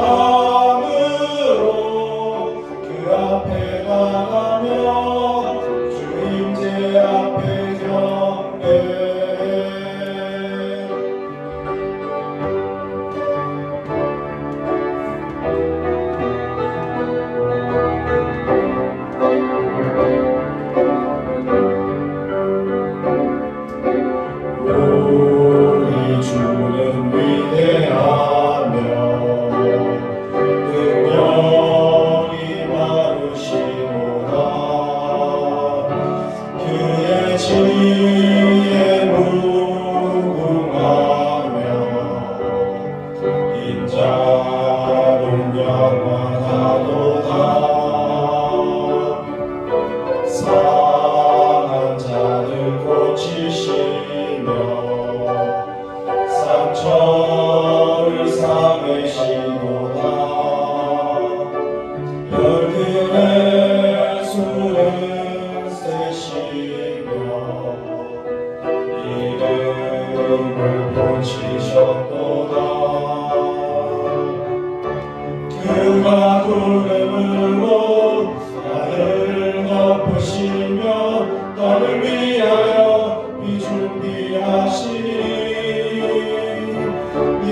Oh.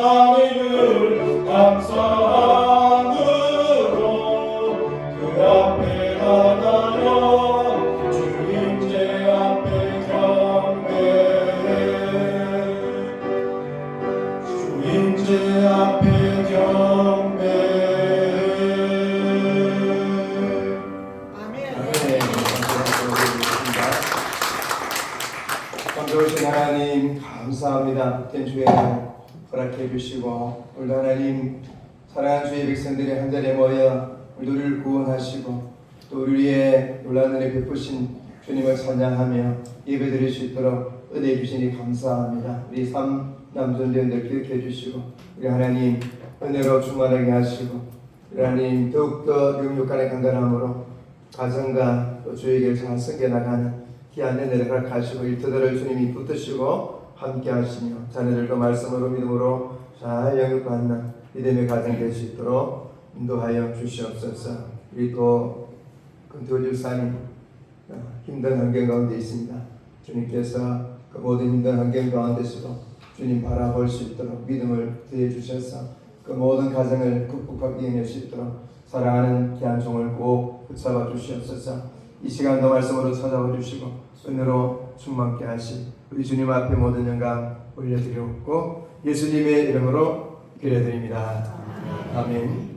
하나님을 감사함으로 그 앞에 앞에 앞에. 네, 감사드리겠습니다. 하나님 감사합니다. 된 주에 허락해 주시고 오늘 하나님 사랑하는 주의 백성들이 한 자리에 모여 우리를 구원하시고 또 우리 위에 놀라운 은혜 베푸신 주님을 찬양하며 예배드릴 수 있도록 은혜 주시니 감사합니다. 우리 삼 남존대원들 기억해 주시고 우리 하나님 은혜로 충만하게 하시고 우리 하나님 더욱더 영육 간의 강건함으로 가정과 또 주에게 잘 섬겨 나가는 귀한 은혜를 허락하시고 일터들을 주님이 붙드시고 함께 하시며 자녀들도 말씀으로 믿음으로 잘 영육받는 믿음의 가정 될 수 있도록 인도하여 주시옵소서. 우리 또 금토일 사님 어, 힘든 환경 가운데 있습니다. 주님께서 그 모든 힘든 환경 가운데서도 주님 바라볼 수 있도록 믿음을 더해 주셔서 그 모든 가정을 극복하게 해낼 수 있도록 사랑하는 귀한 종을 꼭 붙잡아 주시옵소서. 이 시간도 말씀으로 찾아와 주시고 은혜로 충만케 하시. 우리 주님 앞에 모든 영광 올려드리옵고 예수님의 이름으로 기도드립니다. 아멘.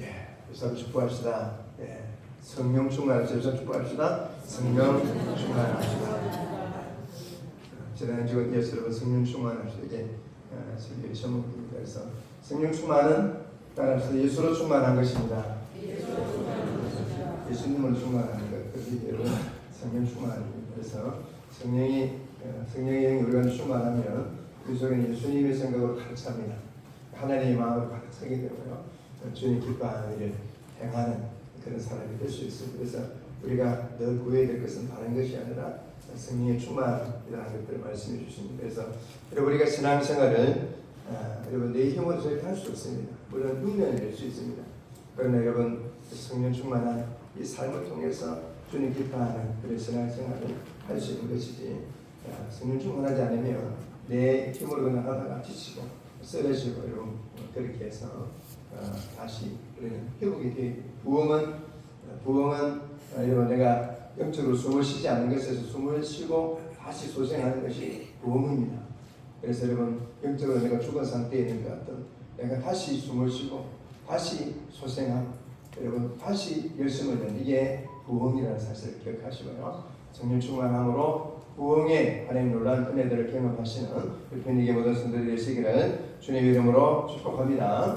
예, 우선 축복합시다. 예, 성령 충만하시오. 우선 축복합시다. 성령 충만하시다 지난주 예수 여러분 성령 충만하시게 설교의 제목입니다 그래서 성령 충만은 따라서 예수로 충만한 것입니다. 예수님으로 충만하는 것, 여러분 성령 충만입니다. 그래서 성령이 어, 성령의 영이 우리가 충만하면 그 속에는 예수님의 생각으로 가득 찹니다. 하나님의 마음으로 가득 차게 되고요. 주님 기뻐하는 일을 행하는 그런 사람이 될 수 있습니다. 그래서 우리가 늘 구해야 될 것은 다른 것이 아니라 성령의 충만이라는 것들을 말씀해 주십니다. 그래서 여러분 우리가 신앙생활을 아, 여러분 내 힘으로 절대 할 수 없습니다. 물론 될수 있습니다. 그러나 여러분 성령 충만한 이 삶을 통해서 주님 기뻐하는 그런 신앙생활을 할 수 있는 것이지 아, 성령 충만하지 않으면 내 힘으로 하다가 지치고 쓰러지고 그렇게 해서 어, 다시 우리는 회복이 돼 부흥은 부흥은 어, 여러분 내가 영적으로 숨을 쉬지 않는 것에서 숨을 쉬고 다시 소생하는 것이 부흥입니다. 그래서 여러분 영적으로 내가 죽은 상태에 있는 것 같던 내가 다시 숨을 쉬고 다시 소생함 여러분 다시 열심을 내는 이게 부흥이라는 사실을 기억하시고요. 정령 충만함으로 부흥의 하나님 놀라운 은혜들을 경험하시는 편익의 모든 성도들이 되시기를 주님의 이름으로 축복합니다.